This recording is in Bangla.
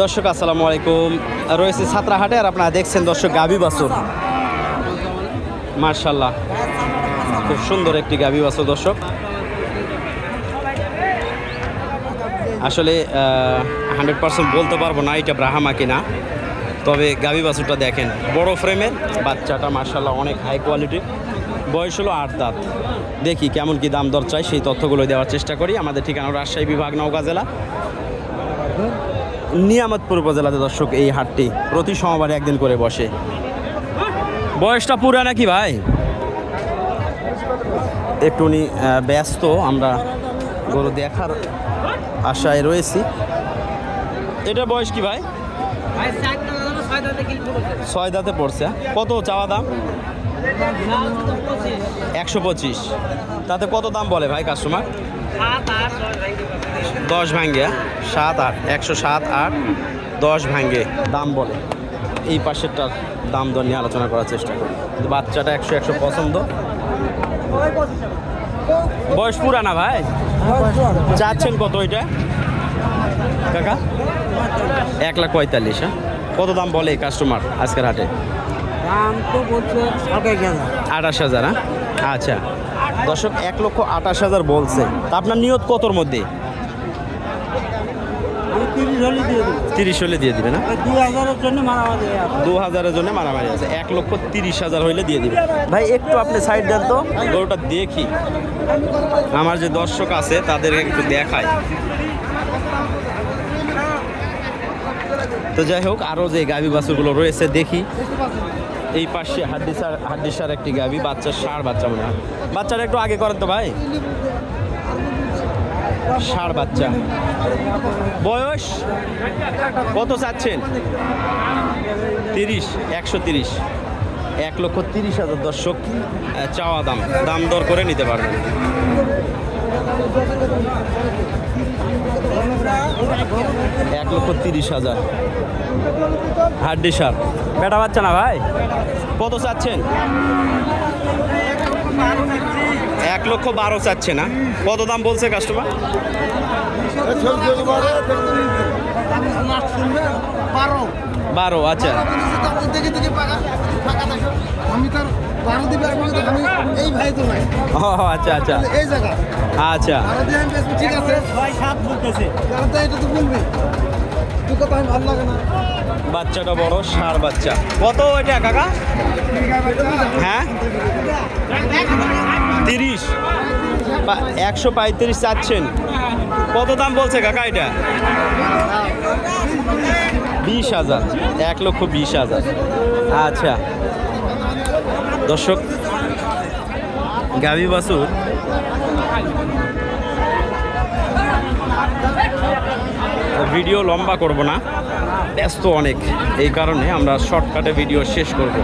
দর্শক, আসসালামু আলাইকুম। রয়েছে ছাত্রাহাটে আর আপনারা দেখছেন দর্শক গাবি বাসুর মার্শাল্লাহ, খুব সুন্দর একটি গাবি বাছুর দর্শক। আসলে হান্ড্রেড পার্সেন্ট বলতে পারব না এটা ব্রাহামা কিনা। তবে গাবি বাছুরটা দেখেন, বড় ফ্রেমের, বাচ্চাটা মার্শাল্লাহ অনেক হাই কোয়ালিটির বয়স হলো আট দাঁত। দেখি কেমন কি দাম দর চাই, সেই তথ্যগুলো দেওয়ার চেষ্টা করি। আমাদের ঠিকানা রাজশাহী বিভাগ, নওগাঁ জেলা। নিয়ামতপুর উপজেলাতে দর্শক, এই হাটটি প্রতি সোমবারে একদিন করে বসে। বয়সটা পুরা নাকি ভাই? একটু উনি ব্যস্ত, আমরা গরু দেখার আশায় রয়েছি। এটা বয়স কি ভাই? ছয় দাঁতে পড়ছে কত চাওয়া দাম? একশো পঁচিশ। তাতে কত দাম বলে ভাই কাস্টমার দশ ভাঙ্গে সাত আট একশো সাত আট দশ ভাঙ্গে দাম বলে। এই পাশেরটার দাম দর নিয়ে আলোচনা করার চেষ্টা করি। কিন্তু বাচ্চাটা একশো একশো পছন্দ। বয়স পুরানা ভাই? চাচ্ছেন কত এটা? কাকা? এক লাখ পঁয়তাল্লিশ হ্যাঁ? কত দাম বলে কাস্টমার আজকের হাটে? দাম তো বলছে আঠাশ হাজার। আঠাশ হাজার হ্যাঁ? আচ্ছা। দর্শক, এক লক্ষ আঠাশ হাজার বলছে। তা আপনার নিয়ত কতর মধ্যে? তিরিশ হলে দিয়ে দেবো না? দু হাজারের জন্য মারামারি আছে। এক লক্ষ তিরিশ হাজার হইলে দিয়ে দিবে। ভাই, একটু আপনি সাইড দেন তো। গরুটা দেখি। আমার যে দর্শক আছে, তাদেরকে একটু দেখাই। তো যাই হোক আরও যে গাভী বাছুরগুলো রয়েছে, দেখি। এই পাশে হাড্ডিসার হাড্ডিসার একটি গাভী, বাচ্চা ষাঁড় বাচ্চা মনে হয়। বাচ্চাটা একটু আগে করেন তো ভাই। ষাঁড় বাচ্চা। বয়স? কত চাচ্ছেন? তিরিশ, একশো তিরিশ। এক লক্ষ তিরিশ হাজার দর্শক চাওয়া দাম। দাম দর করে নিতে পারবেন। এক লক্ষ তিরিশ হাজার। হাড্ডি সার বেটা বাচ্চা না ভাই? কত চাচ্ছেন? এক লক্ষ বারো চাচ্ছে না। কত দাম বলছে কাস্টমার বারো বারো আচ্ছা আচ্ছা। আচ্ছা। এই জায়গা আচ্ছা বাচ্চাটা বড়, সার বাচ্চা। কত এটা, কাকা? হ্যাঁ? তিরিশ। একশো পঁয়ত্রিশ চাচ্ছেন। কত দাম বলছে, কাকা এটা? বিশ হাজার। এক লক্ষ বিশ হাজার। আচ্ছা। দর্শক গাবি বাসুর ভিডিও লম্বা করব না। ব্যস্ত অনেক। এই কারণে আমরা শর্টকাটে ভিডিও শেষ করব।